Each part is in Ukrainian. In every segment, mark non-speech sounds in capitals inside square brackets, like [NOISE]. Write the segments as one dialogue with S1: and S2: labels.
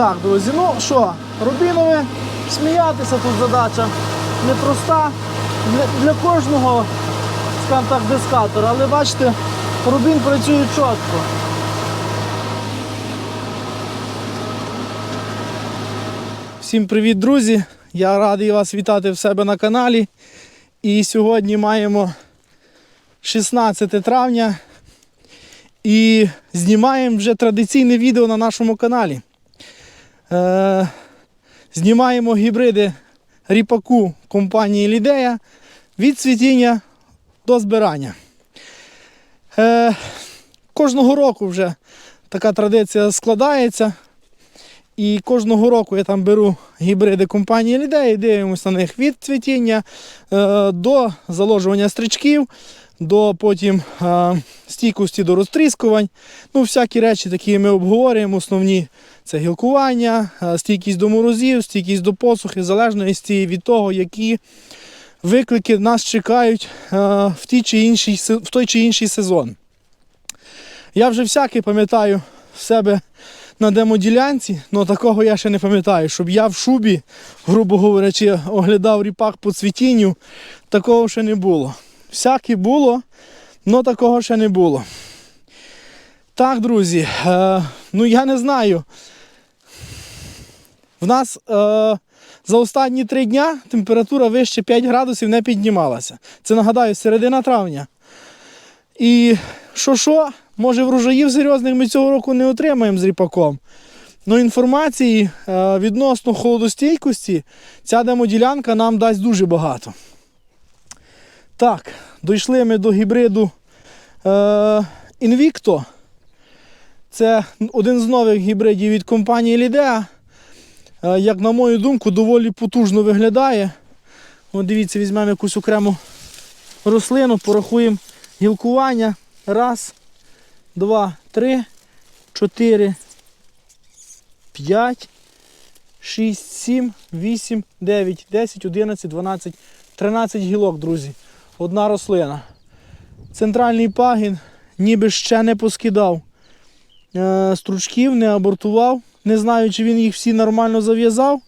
S1: Так, друзі, ну що, рубінове, сміятися тут задача непроста. Для, для кожного, скажімо так, дискатора, але бачите, рубін працює чітко. Всім привіт, друзі! Я радий вас вітати в себе на каналі. І сьогодні маємо 16 травня і знімаємо вже традиційне відео на нашому каналі. Е, знімаємо гібриди ріпаку компанії Лідея від цвітіння до збирання. Е, кожного року вже така традиція складається. І кожного року я там беру гібриди компанії Лідея і дивимося на них від цвітіння е, до заложування стрічків, до потім е, стійкості до розтріскувань. Ну, всякі речі такі ми обговорюємо. Основні це гілкування, е, стійкість до морозів, стійкість до посухи, в залежності від того, які виклики нас чекають е, в, ті чи се- в той чи інший сезон. Я вже всякий пам'ятаю в себе на демоділянці, але такого я ще не пам'ятаю, щоб я в шубі, грубо говорячи, оглядав ріпак по цвітінню, такого ще не було. Всяке було, але такого ще не було. Так, друзі, е, ну я не знаю. В нас е, за останні три дня температура вище 5 градусів не піднімалася. Це нагадаю, середина травня. І що що, може врожаїв серйозних ми цього року не отримаємо з ріпаком. Ну, інформації е, відносно холодостійкості ця демоділянка нам дасть дуже багато. Так, дійшли ми до гібриду е, Invicto. Це один з нових гібридів від компанії Lidea. Е, як на мою думку, доволі потужно виглядає. От дивіться, візьмемо якусь окрему рослину, порахуємо гілкування. Раз, два, три, чотири, п'ять, шість, сім, вісім, дев'ять, десять, одинадцять, дванадцять, тринадцять гілок, друзі. Одна рослина. Центральний пагін ніби ще не поскидав е, стручків, не абортував. Не знаю, чи він їх всі нормально зав'язав,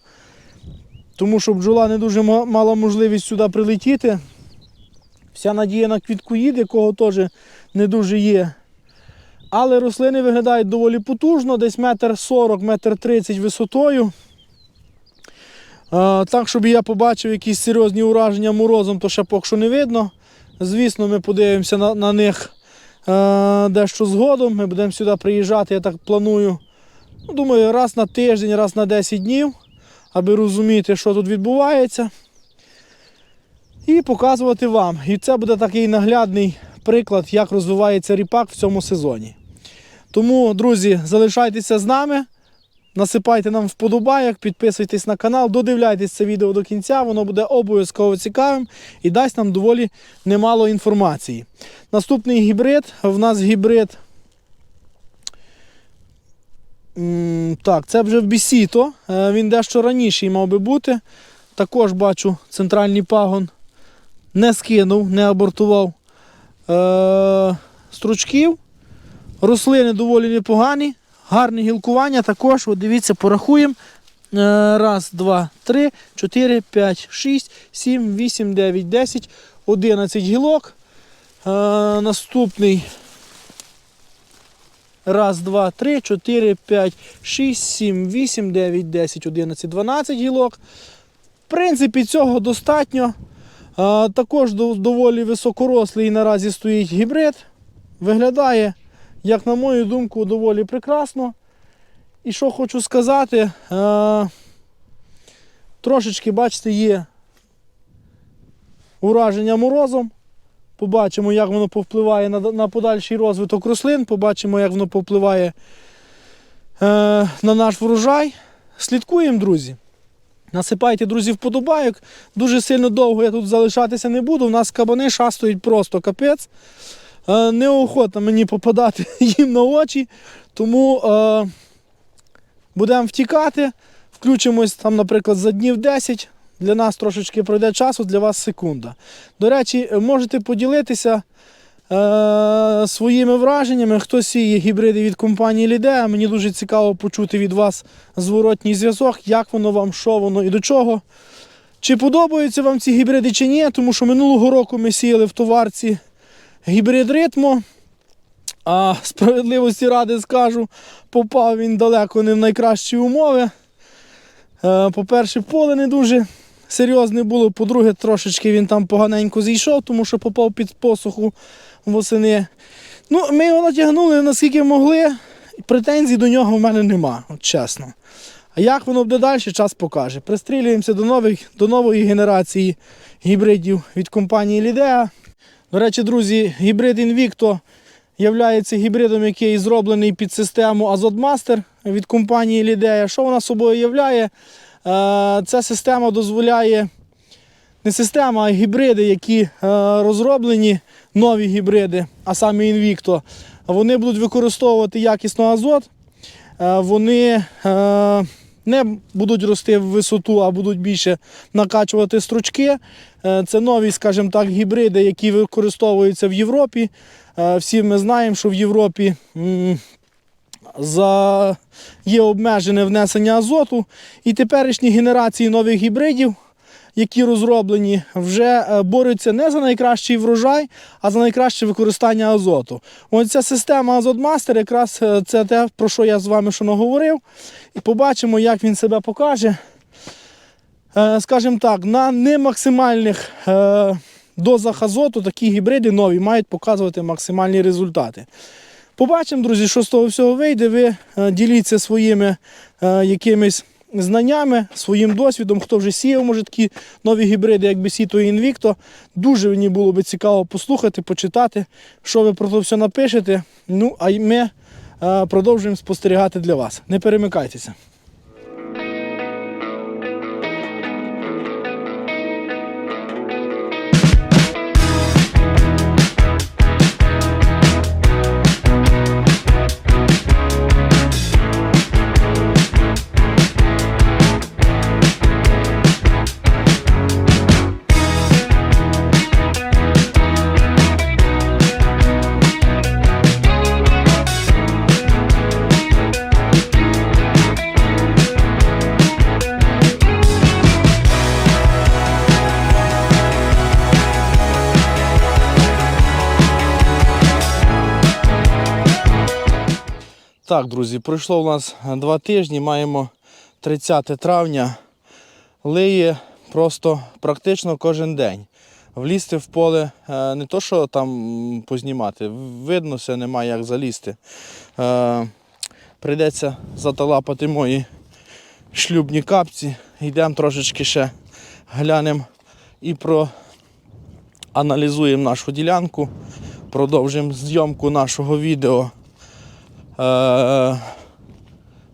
S1: тому що бджола не дуже мала можливість сюди прилетіти. Вся надія на квіткоїд, якого теж не дуже є. Але рослини виглядають доволі потужно, десь метр сорок, метр тридцять висотою. Так, щоб я побачив якісь серйозні ураження морозом, то ще поки що не видно. Звісно, ми подивимося на, на них е, дещо згодом. Ми будемо сюди приїжджати, я так планую. Ну, думаю, раз на тиждень, раз на 10 днів, аби розуміти, що тут відбувається. І показувати вам. І це буде такий наглядний приклад, як розвивається ріпак в цьому сезоні. Тому, друзі, залишайтеся з нами. Насипайте нам вподобайок, підписуйтесь на канал, додивляйтесь це відео до кінця, воно буде обов'язково цікавим і дасть нам доволі немало інформації. Наступний гібрид в нас гібрид. Так, це вже в Бісіто. Е, Він дещо раніше мав би бути. Також бачу центральний пагон. Не скинув, не абортував е- стручків. Рослини доволі непогані. Гарне гілкування також. От дивіться, порахуємо. Е, Раз, два, три, чотири, п'ять, шість, сім, вісім, дев'ять, десять, одинадцять гілок. Е, Наступний. Раз, два, три, чотири, п'ять, шість, сім, вісім, дев'ять, десять, одинадцять, дванадцять гілок. В принципі, цього достатньо. Також доволі високорослий наразі стоїть гібрид. Виглядає, як на мою думку, доволі прекрасно. І що хочу сказати, трошечки, бачите, є ураження морозом. Побачимо, як воно повпливає на, подальший розвиток рослин, побачимо, як воно повпливає е, на наш врожай. Слідкуємо, друзі. Насипайте, друзі, вподобайок. Дуже сильно довго я тут залишатися не буду. У нас кабани шастають просто капець. Е, неохота мені попадати [LAUGHS] їм на очі. Тому е, будемо втікати. Включимось там, наприклад, за днів 10. Для нас трошечки пройде часу, для вас секунда. До речі, можете поділитися е, своїми враженнями. Хто сіє гібриди від компанії Лідея. Мені дуже цікаво почути від вас зворотній зв'язок, як воно вам, що воно і до чого. Чи подобаються вам ці гібриди чи ні, тому що минулого року ми сіяли в товарці гібрид ритмо. А справедливості ради скажу, попав він далеко не в найкращі умови. Е, По-перше, поле не дуже серйозне було. По-друге, трошечки він там поганенько зійшов, тому що попав під посуху восени. Ну, ми його натягнули наскільки могли. Претензій до нього в мене нема, от чесно. А як воно буде далі, час покаже. Пристрілюємося до, нових, до нової генерації гібридів від компанії Лідеа. До речі, друзі, гібрид Invicto є гібридом, який зроблений під систему Azotmaster від компанії Lidea. Що вона собою являє? Е, Ця система дозволяє не система, а гібриди, які е, розроблені, нові гібриди, а саме Invicto, вони будуть використовувати якісно азот. Е, Вони не будуть рости в висоту, а будуть більше накачувати стручки. Е, Це нові, скажімо так, гібриди, які використовуються в Європі. Е, Всі ми знаємо, що в Європі є обмежене внесення азоту. І теперішні генерації нових гібридів, які розроблені, вже е, борються не за найкращий врожай, а за найкраще використання азоту. Ось ця система Азотмастер, якраз е, це те, про що я з вами що наговорив. І побачимо, як він себе покаже. Е, Скажімо так, на немаксимальних дозах азоту такі гібриди нові мають показувати максимальні результати. Побачимо, друзі, що з того всього вийде. Ви діліться своїми якимись знаннями, своїм досвідом, хто вже сіяв, може такі нові гібриди, як Бесіто і Інвікто. Дуже мені було би цікаво послухати, почитати, що ви про це все напишете. Ну, а ми е, продовжуємо спостерігати для вас. Не перемикайтеся. Так, друзі, пройшло у нас два тижні, маємо 30 травня. Лиє просто практично кожен день. Влізти в поле е, не то, що там познімати, видно, все немає як залізти. Е, Прийдеться заталапати мої шлюбні капці. Йдемо трошечки ще глянемо і проаналізуємо нашу ділянку, продовжимо зйомку нашого відео е,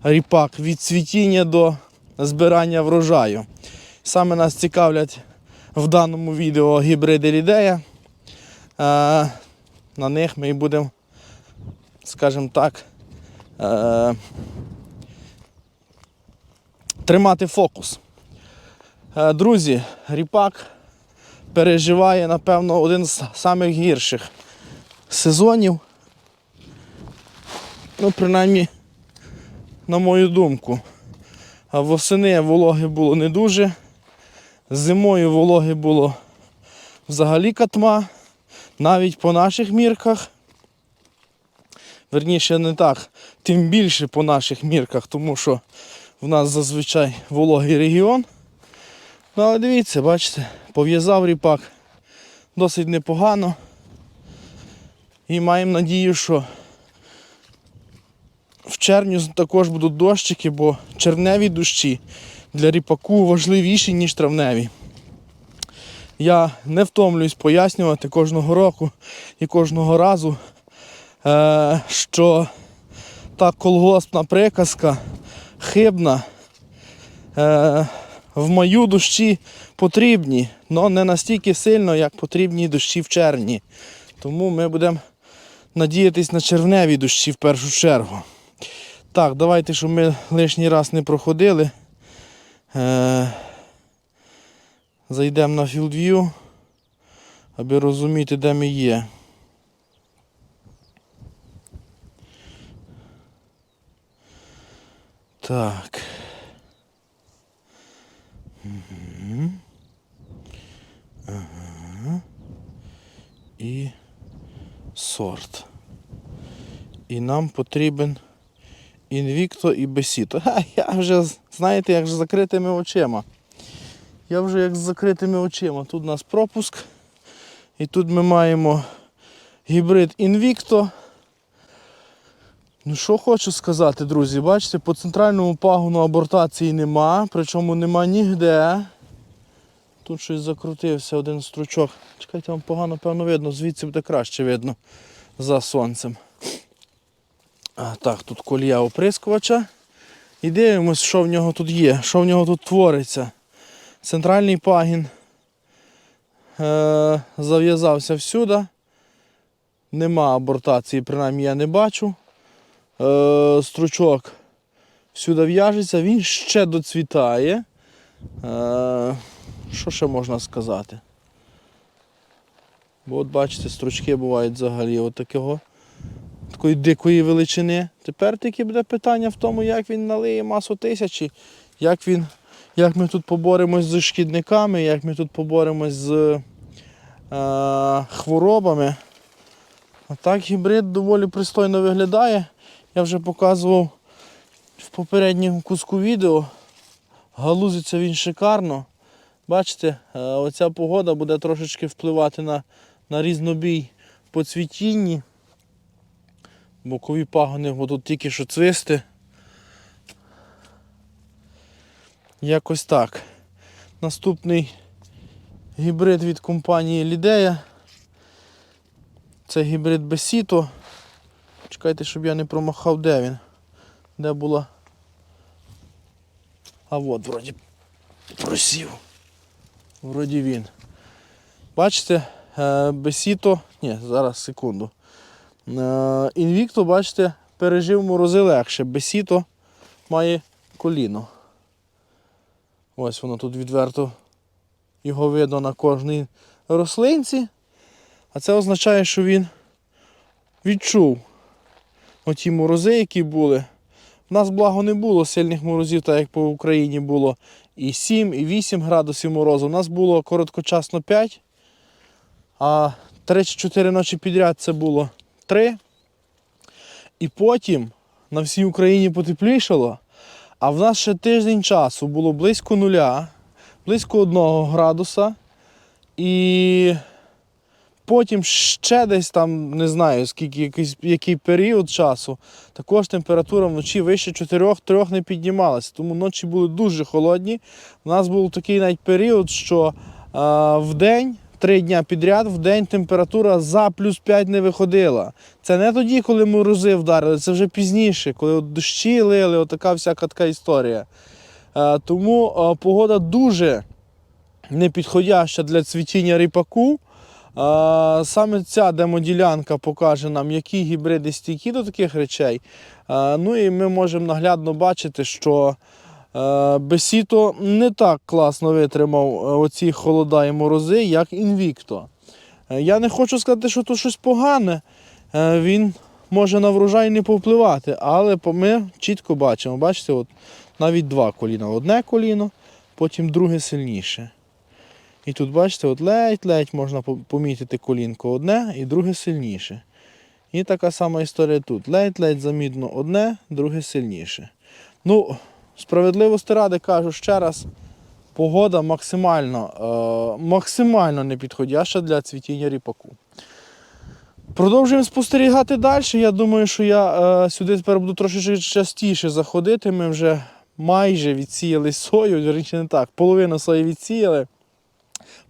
S1: ріпак від цвітіння до збирання врожаю. Саме нас цікавлять в даному відео гібриди лідея. Е, на них ми і будемо, скажімо так, е, тримати фокус. Е, друзі, ріпак переживає, напевно, один з самих гірших сезонів. Ну, принаймні, на мою думку. А восени вологи було не дуже. Зимою вологи було взагалі катма, навіть по наших мірках. Верніше не так, тим більше по наших мірках, тому що в нас зазвичай вологий регіон. Ну, але дивіться, бачите, пов'язав ріпак досить непогано. І маємо надію, що червні також будуть дощики, бо червневі дощі для ріпаку важливіші, ніж травневі. Я не втомлююсь пояснювати кожного року і кожного разу, е, що та колгоспна приказка хибна. Е, в маю дощі потрібні, але не настільки сильно, як потрібні дощі в червні. Тому ми будемо надіятись на червневі дощі в першу чергу. Так, давайте, щоб ми лишній раз не проходили. Е, зайдемо на Field View, аби розуміти, де ми є. Так. І сорт. І нам потрібен інвікто і бесіто. Ха, я вже, знаєте, як з закритими очима. Я вже як з закритими очима. Тут у нас пропуск. І тут ми маємо гібрид інвікто. Ну що хочу сказати, друзі, бачите, по центральному пагону абортації нема, причому нема нігде. Тут щось закрутився один стручок. Чекайте, вам погано, певно, видно, звідси буде краще видно за сонцем. Так, тут колія оприскувача. І дивимось, що в нього тут є, що в нього тут твориться. Центральний пагін е- зав'язався всюди. Нема абортації, принаймні я не бачу. Е- стручок всюди в'яжеться, він ще доцвітає. Е- що ще можна сказати? Бо от бачите, стручки бувають взагалі от такого, такої дикої величини. Тепер тільки буде питання в тому, як він налиє масу тисячі, як, він, як ми тут поборемось з шкідниками, як ми тут поборемось з е, хворобами. А так гібрид доволі пристойно виглядає. Я вже показував в попередньому куску відео. Галузиться він шикарно. Бачите, е, оця погода буде трошечки впливати на, на різнобій по цвітінні. Бокові пагони, бо тут тільки що цвисти. Якось так. Наступний гібрид від компанії Лідея. Це гібрид Бесіто. Чекайте, щоб я не промахав, де він. Де була. А от вроді просів. Вроді він. Бачите, е, Бесіто. Ні, зараз секунду. Е, Інвікто, бачите, пережив морози легше. Бесіто має коліно. Ось воно тут відверто його видно на кожній рослинці. А це означає, що він відчув оті морози, які були. У нас, благо, не було сильних морозів, так як по Україні було і 7, і 8 градусів морозу. У нас було короткочасно 5, а 3-4 ночі підряд це було 3. І потім на всій Україні потеплішало, а в нас ще тиждень часу було близько нуля, близько 1 градуса. І потім ще десь там, не знаю, скільки, якийсь, який період часу, також температура вночі вище 4-3 не піднімалася. Тому ночі були дуже холодні. У нас був такий навіть період, що а, в день, три дня підряд, в день температура за плюс 5 не виходила. Це не тоді, коли морози вдарили, це вже пізніше, коли дощі лили, отака всяка така історія. Тому погода дуже непідходяща для цвітіння ріпаку. Саме ця демоділянка покаже нам, які гібриди стійкі до таких речей. Ну і ми можемо наглядно бачити, що е, Бесіто не так класно витримав е, оці холода і морози, як Інвікто. Е, Я не хочу сказати, що тут щось погане. Е, Він може на врожай не повпливати, але ми чітко бачимо, бачите, от навіть два коліна. Одне коліно, потім друге сильніше. І тут, бачите, от ледь-ледь можна помітити колінко одне і друге сильніше. І така сама історія тут. Ледь-ледь замітно одне, друге сильніше. Ну, справедливості ради кажу ще раз, погода максимально, е, максимально непідходяща для цвітіння ріпаку. Продовжуємо спостерігати далі. Я думаю, що я е, сюди тепер буду трошечки частіше заходити. Ми вже майже відсіяли сою, вірніше не так, половину сої відсіяли.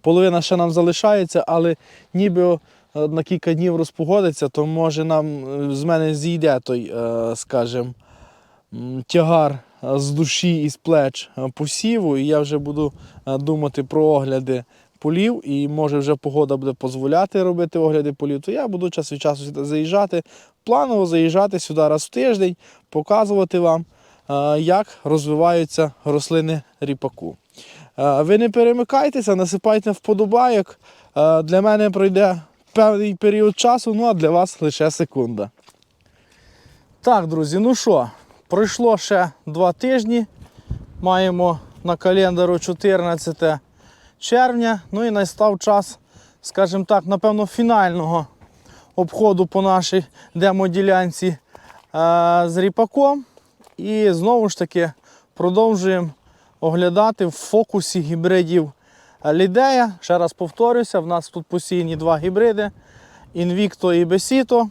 S1: Половина ще нам залишається, але ніби е, на кілька днів розпогодиться, то може нам е, з мене зійде той, е, скажімо, тягар з душі і з плеч е, посіву, і я вже буду е, думати про огляди полів, і може вже погода буде дозволяти робити огляди полів, то я буду час від часу сюди заїжджати, планово заїжджати сюди раз в тиждень, показувати вам, е, як розвиваються рослини ріпаку. Ви не перемикайтеся, насипайте вподобайок. Для мене пройде певний період часу, ну а для вас лише секунда. Так, друзі, ну що, Пройшло ще два тижні. Маємо на календару 14 червня. Ну і настав час, скажімо так, напевно, фінального обходу по нашій демоділянці е, з ріпаком. І знову ж таки продовжуємо оглядати в фокусі гібридів Лідея. Ще раз повторюся, в нас тут посіяні два гібриди Invicto і Besito.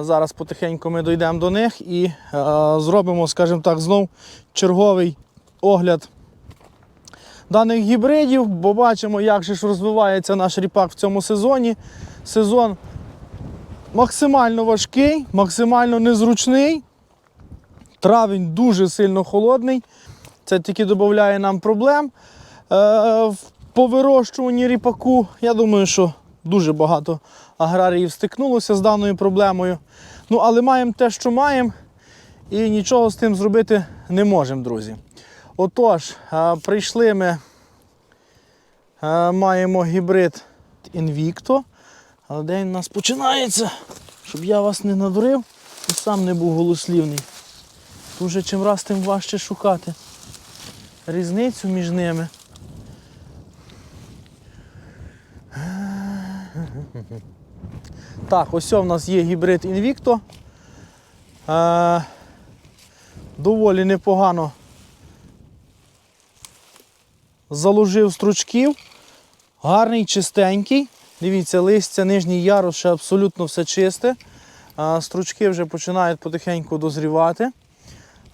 S1: Зараз потихеньку ми дійдемо до них і е, зробимо, скажімо так, знов черговий огляд даних гібридів, бо бачимо, як же ж розвивається наш ріпак в цьому сезоні. Сезон максимально важкий, максимально незручний. Травень дуже сильно холодний. Це тільки додає нам проблем. Е, по вирощуванні ріпаку, я думаю, що дуже багато аграріїв стикнулося з даною проблемою. Ну, але маємо те, що маємо, і нічого з тим зробити не можемо, друзі. Отож, прийшли ми, маємо гібрид Invicto. Але де він у нас починається? Щоб я вас не надурив і сам не був голослівний. Дуже чим раз тим важче шукати різницю між ними. Так, ось у нас є гібрид Invicto. Е, доволі непогано заложив стручків. Гарний, чистенький. Дивіться, листя, нижній ярус ще абсолютно все чисте. А, стручки вже починають потихеньку дозрівати.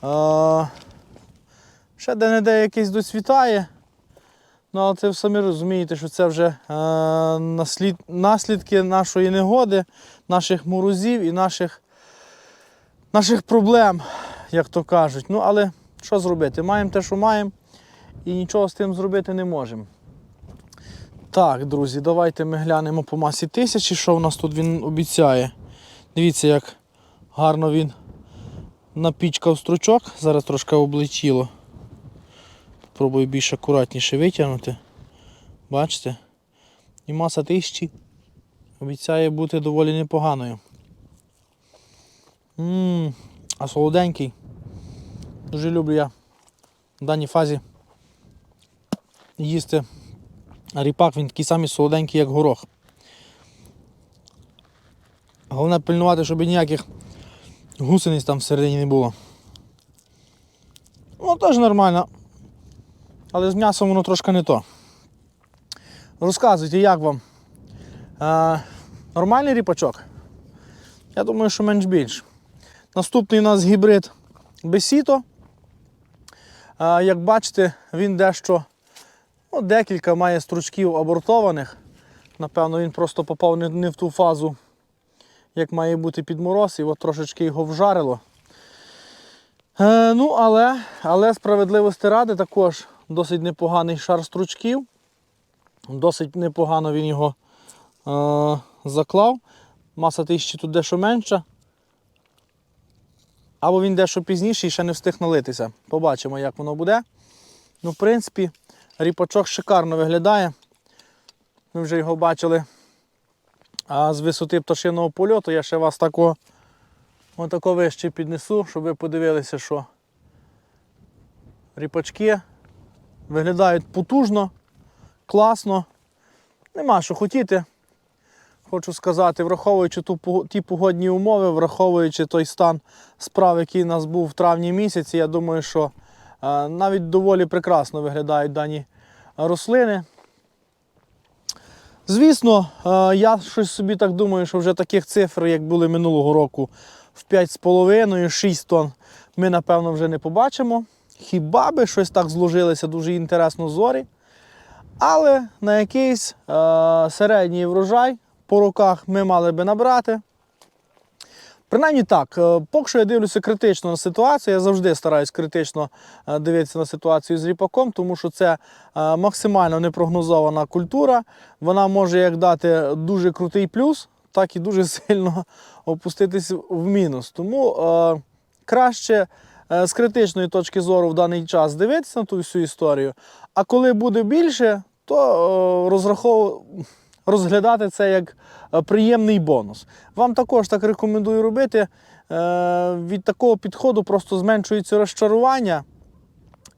S1: А, ще де-не-де якийсь доцвітає. Ну, але це ви самі розумієте, що це вже е, наслід, наслідки нашої негоди, наших морозів і наших, наших проблем, як то кажуть. Ну, але що зробити? Маємо те, що маємо, і нічого з тим зробити не можемо. Так, друзі, давайте ми глянемо по масі тисячі, що в нас тут він обіцяє. Дивіться, як гарно він напічкав стручок. Зараз трошки облетіло. Пробую більш акуратніше витягнути. Бачите? І маса тисячі обіцяє бути доволі непоганою. Ммм, а солоденький. Дуже люблю я в даній фазі їсти ріпак, він такий самий солоденький, як горох. Головне пильнувати, щоб ніяких гусениць там всередині не було. Ну, теж нормально. Але з м'ясом воно трошки не то. Розказуйте, як вам? Е, нормальний ріпачок? Я думаю, що менш більш. Наступний у нас гібрид Бесіто. Е, як бачите, він дещо, ну, декілька має стручків абортованих. Напевно, він просто попав не, не в ту фазу, як має бути під мороз, і от трошечки його вжарило. Е, ну, але, але справедливості ради також досить непоганий шар стручків. Досить непогано він його е, заклав. Маса тисячі тут дещо менша. Або він дещо пізніше і ще не встиг налитися. Побачимо, як воно буде. Ну, в принципі, ріпачок шикарно виглядає. Ми вже його бачили. А з висоти пташиного польоту я ще вас тако, отако вище піднесу, щоб ви подивилися, що ріпачки виглядають потужно, класно. Нема що хотіти. Хочу сказати, враховуючи ту, ті погодні умови, враховуючи той стан справ, який у нас був в травні місяці, я думаю, що е, навіть доволі прекрасно виглядають дані рослини. Звісно, е, я щось собі так думаю, що вже таких цифр, як були минулого року, в 5,5-6 тонн, ми, напевно, вже не побачимо. Хіба би щось так зложилося дуже інтересно зорі. Але на якийсь е, середній врожай по роках ми мали би набрати. Принаймні так, е, поки що я дивлюся критично на ситуацію, я завжди стараюсь критично е, дивитися на ситуацію з ріпаком, тому що це е, максимально непрогнозована культура. Вона може як дати дуже крутий плюс, так і дуже [LAUGHS] сильно опуститись в мінус. Тому е, краще з критичної точки зору в даний час дивитися на ту всю історію. А коли буде більше, то розраховувати. розрахов... розглядати це як е, приємний бонус. Вам також так рекомендую робити. Е, Від такого підходу просто зменшується розчарування.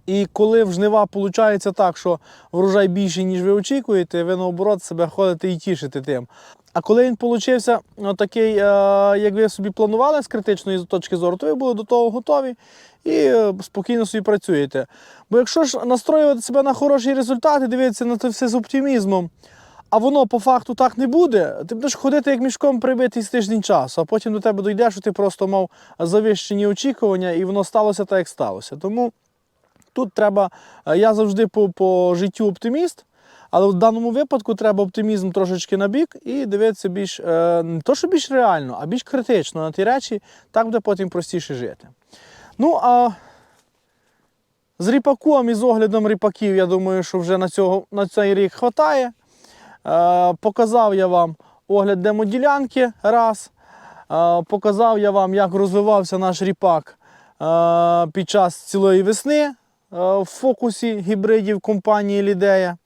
S1: І коли в жнива виходить так, що врожай більший, ніж ви очікуєте, ви наоборот себе ходите і тішите тим. А коли він получився такий, е, як ви собі планували з критичної точки зору, то ви були до того готові і е, спокійно собі працюєте. Бо якщо ж настроювати себе на хороші результати, дивитися на це все з оптимізмом, а воно по факту так не буде, ти будеш ходити як мішком прибитий з тиждень часу, а потім до тебе дійде, що ти просто мав завищені очікування, і воно сталося так, як сталося. Тому тут треба, е, я завжди по, по життю оптиміст, але в даному випадку треба оптимізм трошечки на бік і дивитися більш е, не то, що більш реально, а більш критично на ті речі, так буде потім простіше жити. Ну а з ріпаком і з оглядом ріпаків, я думаю, що вже на, цього, на цей рік вистачає. Е, показав я вам огляд демоділянки раз. Показав я вам, як розвивався наш ріпак під час цілої весни в фокусі гібридів компанії Лідея.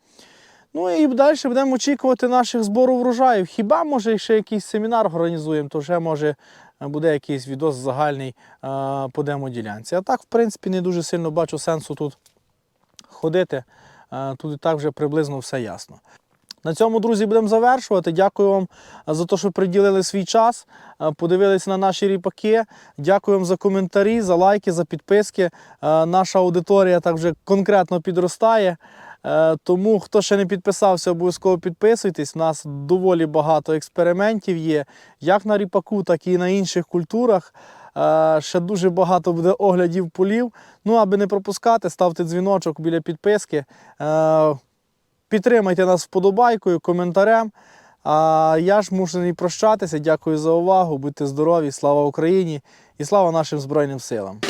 S1: Ну і далі будемо очікувати наших збору врожаїв. Хіба може ще якийсь семінар організуємо, то вже може буде якийсь відос загальний е, по демоділянці. А так, в принципі, не дуже сильно бачу сенсу тут ходити. Е, Тут і так вже приблизно все ясно. На цьому, друзі, будемо завершувати. Дякую вам за те, що приділили свій час, подивилися на наші ріпаки. Дякую вам за коментарі, за лайки, за підписки. Наша аудиторія так вже конкретно підростає. Тому, хто ще не підписався, обов'язково підписуйтесь. У нас доволі багато експериментів є, як на ріпаку, так і на інших культурах. Ще дуже багато буде оглядів полів. Ну, аби не пропускати, ставте дзвіночок біля підписки. Підтримайте нас вподобайкою, коментарем. А я ж мушу прощатися. Дякую за увагу. Будьте здорові, слава Україні і слава нашим Збройним силам.